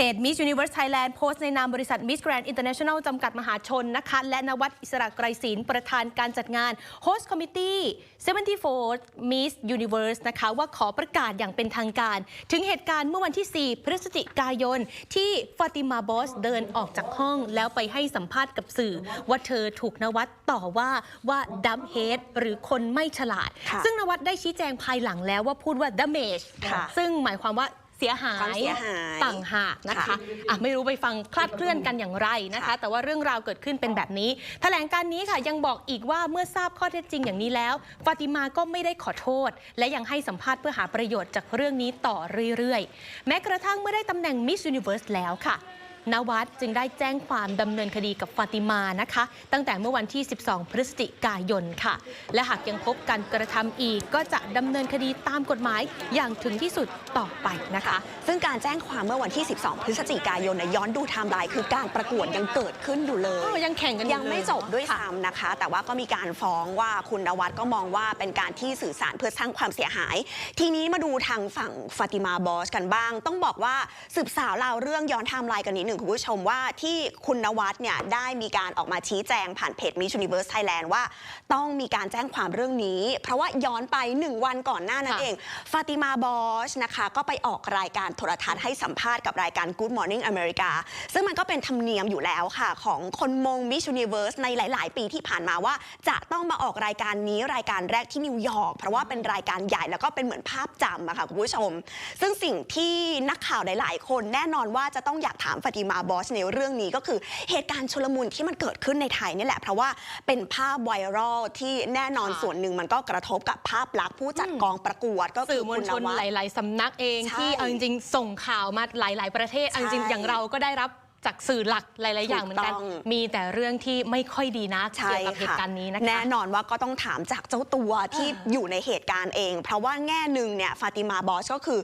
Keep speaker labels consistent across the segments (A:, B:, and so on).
A: เพจ Miss Universe Thailand โพสต์ในนามบริษัท Miss Grand International จำกัดมหาชนนะคะและนวัดอิสระไกรศิลป์ประธานการจัดงาน Host Committee 74 Miss Universe นะคะว่าขอประกาศอย่างเป็นทางการ ถึงเหตุการณ์เมื่อวันที่ 4 พฤศจิกายน ที่ฟาติมาบอสเดินออกจากห้องแล้วไปให้สัมภาษณ์กับสื่อ ว่าเธอถูกนวัดต่อว่าว่าดัมเฮดหรือคนไม่ฉลาด
B: ค่ะ
A: ซึ่งนวัดได้ชี้แจงภายหลังแล้วว่าพูดว่า damage
B: ค่ะ
A: ซึ่งหมายความว่า เสียหา
B: ความ
A: ย
B: เสียหาย
A: ต่างหากนะคะ
B: ค่ะ
A: อะไม่รู้ไปฟังคลาดเคลื่อนกันอย่างไรนะคะ
B: ค่ะ
A: แต่ว่าเรื่องราวเกิดขึ้นเป็นแบบนี้แถลงการนี้ค่ะยังบอกอีกว่าเมื่อทราบข้อเท็จจริงอย่างนี้แล้วฟาติมาก็ไม่ได้ขอโทษ และยังให้สัมภาษณ์เพื่อหาประโยชน์จากเรื่องนี้ต่อเรื่อยๆ แม้กระทั่งเมื่อได้ตำแหน่ง Miss Universe แล้วค่ะ นวัดจึงได้แจ้งความดำเนินคดีกับฟาติมานะคะ ตั้งแต่เมื่อวันที่ 12 พฤศจิกายนค่ะ และหากยังพบการกระทำอีกก็จะดำเนินคดีตามกฎหมายอย่างถึงที่สุดต่อไปนะคะ
B: ซึ่งการแจ้งความเมื่อวันที่ 12 พฤศจิกายนเนี่ยย้อนดูไทม์ไลน์คือการประกวดยังเกิดขึ้นอยู่เลย
A: เออยังแข่งกันอยู่
B: ยังไม่จบด้วย
A: ค่ะ
B: ซ้ำนะคะ แต่ว่าก็มีการฟ้องว่าคุณนวัดก็มองว่าเป็นการที่สื่อสารเพื่อสร้างความเสียหาย ทีนี้มาดูทางฝั่งฟาติมาบอสกันบ้าง ต้องบอกว่าสืบสาวราวเรื่องย้อนไทม์ไลน์กันนิดหนึ่งคุณผู้ชมว่าที่คุณนวัดเนี่ยได้มีการออกมาชี้แจงผ่านเพจ Miss Universe Thailand ว่า ต้องมีการแจ้งความเรื่องนี้ เพราะว่าย้อนไป 1 วันก่อนหน้านั้นเองฟาติมาบอชนะคะก็ไปออกรายการโทรทัศน์ให้สัมภาษณ์กับรายการ Good Morning America ซึ่งมันก็เป็นธรรมเนียมอยู่แล้วค่ะ ของคนมง Miss Universe ในหลาย ๆ ปีที่ผ่านมาว่า จะต้องมาออกรายการนี้รายการแรกที่นิวยอร์กเพราะว่าเป็นรายการใหญ่แล้วก็เป็นเหมือนภาพจำอะค่ะคุณผู้ชม ซึ่งสิ่งที่นักข่าวหลาย ๆ คนแน่นอนว่าจะต้องอยากถามฟาติมาบอชในเรื่องนี้ก็คือเหตุการณ์ชุลมุนที่มันเกิดขึ้นในไทยนี่แหละ เพราะว่าเป็นภาพไวรัลที่แน่นอน
A: ค่ะ
B: ส่วนหนึ่งมันก็กระทบกับภาพลักษณ์ผู้จัดกองประกวดก็คื
A: สื่
B: อ
A: อมว
B: คุ
A: ล
B: ณ
A: ช
B: น
A: น
B: วัด
A: หลาย ๆสำนักเอง
B: ใช่
A: ที่เอาจริงๆส่งข่าวมาหลาย ๆ ประเทศเอาจริง
B: ใช่
A: ๆอย่างเราก็ได้รับ จากสื่อหลักหลาย ๆ อย่างเหมือนกัน
B: ถูกต้อง
A: มีแต่เรื่องที่ไม่ค่อยดีนะ
B: ใช่
A: เกี่ยวกับเหตุ
B: ค่ะ
A: การณ์นี้นะคะ
B: แน่นอนว่าก็ต้องถามจากเจ้าตัวที่
A: อ่า
B: อยู่ในเหตุการณ์เอง เพราะว่าแง่หนึ่งเนี่ยฟาติมาบอสก็คือ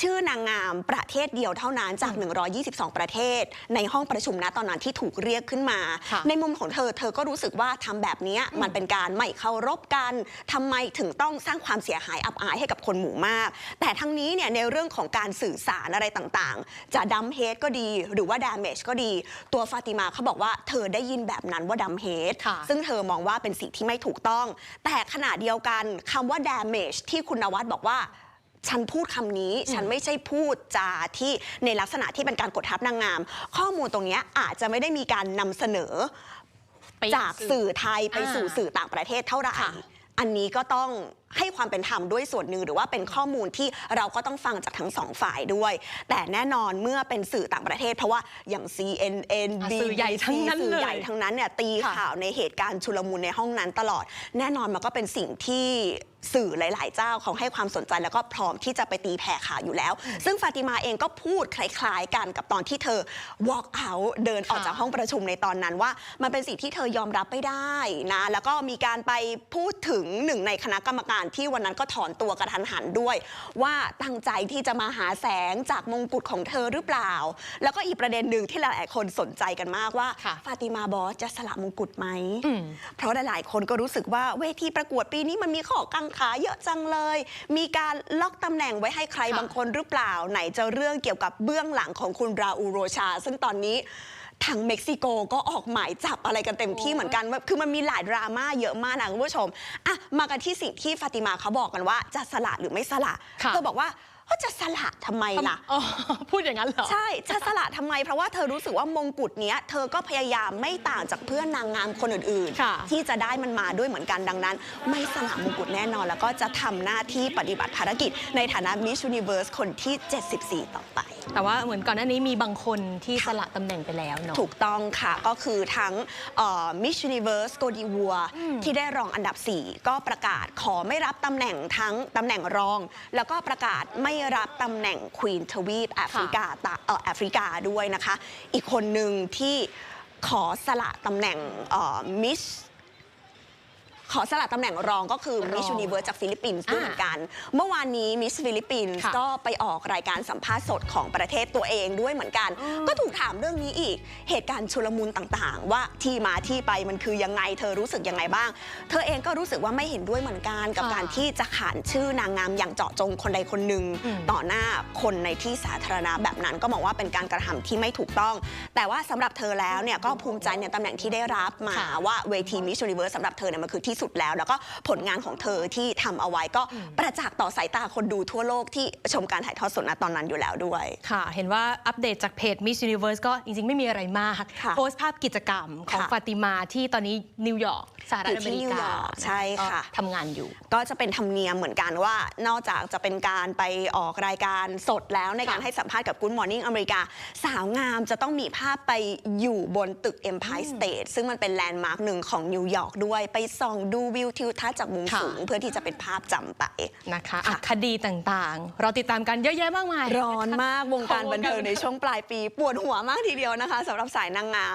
B: ชื่อนางงามประเทศเดียวเท่านั้นจาก 122 ประเทศ ในห้องประชุมนะตอนนั้นที่ถูกเรียกขึ้นมา
A: ค่ะ
B: ในมุมของเธอเธอก็รู้สึกว่าทำแบบเนี้ยมันเป็นการไม่เคารพกันทำไมถึงต้องสร้างความเสียหายอับอายให้กับคนหมู่มาก แต่ทั้งนี้เนี่ยในเรื่องของการสื่อสารอะไรต่าง ๆ จะดัมเฮดก็ดีหรือว่าด a เมจก็ดี ตัวฟาติมาเขาบอกว่าเธอได้ยินแบบนั้นว่าดัมเฮด
A: ค่ะ
B: ซึ่งเธอมองว่าเป็นสิ่งที่ไม่ถูกต้อง แต่ขณะเดียวกันคำว่า damage ที่คุณนวัดบอกว่า ฉันพูดคำนี้ ฉันไม่ใช่พูดจาที่ในลักษณะที่เป็นการกดทับนางงาม ข้อมูลตรงเนี้ยอาจจะไม่ได้มีการนำเสนอ
A: ไป
B: จากสื่อไทยไป
A: อ่า
B: สู่สื่อต่างประเทศเท่าไหร่
A: ค่ะ
B: อันนี้ก็ต้อง ให้ความเป็นธรรมด้วยส่วนหนึ่งหรือว่าเป็นข้อมูลที่เราก็ต้องฟังจากทั้งสองฝ่ายด้วย แต่แน่นอนเมื่อเป็นสื่อต่างประเทศ เพราะว่าอย่าง CNN
A: อะสื่อใหญ่ทั้งนั้น
B: สื่อ
A: เลย
B: ใหญ่ทั้งนั้นเนี่ยตี
A: ค่ะ
B: ข่าวในเหตุการณ์ชุลมุนในห้องนั้นตลอด แน่นอนมันก็เป็นสิ่งที่สื่อหลาย ๆ เจ้าเขาให้ความสนใจแล้วก็พร้อมที่จะไปตีแผ่ข่าวอยู่แล้ว ซึ่งฟาติมาเองก็พูดคล้าย ๆ กันกับตอนที่เธอ walk out เดินออก
A: ค่ะ
B: จากห้องประชุมในตอนนั้นว่า มันเป็นสิ่งที่เธอยอมรับไม่ได้นะ แล้วก็มีการไปพูดถึงหนึ่งในคณะกรรมการที่วันนั้นก็ถอนตัวกระทันหันด้วย ว่าตั้งใจที่จะมาหาแสงจากมงกุฎของเธอหรือเปล่า แล้วก็อีกประเด็นหนึ่งที่หลายๆคนสนใจกันมากว่า
A: ค่ะ
B: ฟาติมาบอสจะสละมงกุฎไหม
A: อืม
B: เพราะหลายๆคนก็รู้สึกว่าเวทีประกวดปีนี้มันมีข้อกังขาเยอะจังเลย มีการล็อกตำแหน่งไว้ให้ใคร
A: ค่ะ
B: บางคนหรือเปล่า ไหนจะเรื่องเกี่ยวกับเบื้องหลังของคุณราอูโรชา ซึ่งตอนนี้ ทางเม็กซิโกก็ออกหมายจับอะไรกันเต็มที่เหมือนกันว่าคือมันมีหลายดราม่าเยอะมากนะคุณผู้ชมอะมากันที่สิ่งที่ฟาติมาเขาบอกกันว่าจะสละหรือไม่สละ
A: ค่ะ
B: เธอบอกว่าเอ้าจะสละทำไมล่ะ
A: อ๋อพูดอย่างนั้นเหรอ
B: ใช่ จะสละทำไม เพราะว่าเธอรู้สึกว่ามงกุฎเนี้ยเธอก็พยายามไม่ต่างจากเพื่อนนางงามคนอื่น
A: ค่ะ
B: ๆที่จะได้มันมาด้วยเหมือนกันดังนั้น ไม่สละมงกุฎแน่นอน แล้วก็จะทำหน้าที่ปฏิบัติภารกิจ ในฐานะ Miss Universe คนที่ 74 ต่อไป
A: แต่ว่าเหมือนก่อนหน้านี้มีบางคนที่สละตำแหน่งไปแล้วเนาะ
B: ถูกต้องค่ะก็คือทั้งเอ่อ Miss Universe โกดีวัวที่ได้รองอันดับ 4 ก็ประกาศขอไม่รับตำแหน่งทั้งตำแหน่งรอง แล้วก็ประกาศไม่รับตำแหน่งควีนทวีปแอฟริกาตะเอ่อแอฟริกาด้วยนะคะ อีกคนหนึ่งที่ขอสละตำแหน่งมิส ขอสลัดตำแหน่งรองก็คือ
A: รอง
B: มิช s u นิเวิร์สจากฟิลิปปินส์ด้วย
A: อ่า
B: เหมือนกัน เมื่อวานนี้มิสฟิลิปปินส์
A: ค่ะ
B: ก็ไปออกรายการสัมภาษณ์สดของประเทศตัวเองด้วยเหมือนกัน ก็ถูกถามเรื่องนี้อีก เหตุการณ์ชุลมุนต่างๆ ว่าที่มาที่ไปมันคือยังไงเธอรู้สึกยังไงบ้าง เธอเองก็รู้สึกว่าไม่เห็นด้วยเหมือนกันกับ
A: ค่ะ
B: การที่จะขานชื่อนางงามอย่างเจาะจงคนใดคนหนึ่ง
A: อืม
B: ต่อหน้าคนในที่สาธารณะแบบนั้นก็มองว่าเป็นการกระทำที่ไม่ถูกต้อง แต่ว่าสำหรับเธอแล้วเนี่ยก็ภูมิใจในตำแหน่งที่ได้รับมา
A: ค่ะ
B: ว่าเวทีมิช s u นิเวิร์สสำหรับเธอเนี่ยมันคือที่สุดแล้ว แล้วก็ผลงานของเธอที่ทำเอาไว้ก็ประจักษ์ต่อสายตาคนดูทั่วโลกที่ชมการถ่ายทอดสดณตอนนั้นอยู่แล้วด้วย
A: ค่ะ เห็นว่าอัปเดตจากเพจ Miss Universe ก็จริง ๆ ไม่มีอะไรมาก
B: ค่ะ
A: โพสต์ภาพกิจกรรมของ
B: ค่ะ
A: ฟาติมาที่ตอนนี้นิวยอร์กสหรัฐ
B: อยู่
A: อ
B: ที่
A: เมริ
B: นิวย
A: กา
B: อร์กใช่ค่ะ
A: ก็ทำงานอยู่
B: ก็จะเป็นธรรมเนียมเหมือนกันว่า นอกจากจะเป็นการไปออกรายการสดแล้วในการ
A: ค่ะ
B: ให้สัมภาษณ์กับ Good Morning อเมริกา สาวงามจะต้องมีภาพไปอยู่บนตึก Empire State ซึ่งมันเป็นแลนด์มาร์คหนึ่งของนิวยอร์กด้วยไปส่องดูวิวทิวทัศน์จากมุม
A: ค่ะ
B: สูง เพื่อที่จะเป็นภาพจำไป
A: นะคะอะ
B: ค่ะ
A: คดีต่างๆ เราติดตามกันเยอะแยะมากมาย
B: ร้อนมากวงการ
A: ของวงการ
B: บันเทิงในช่วงปลายปี ปวดหัวมากทีเดียวนะคะสำหรับสายนางงาม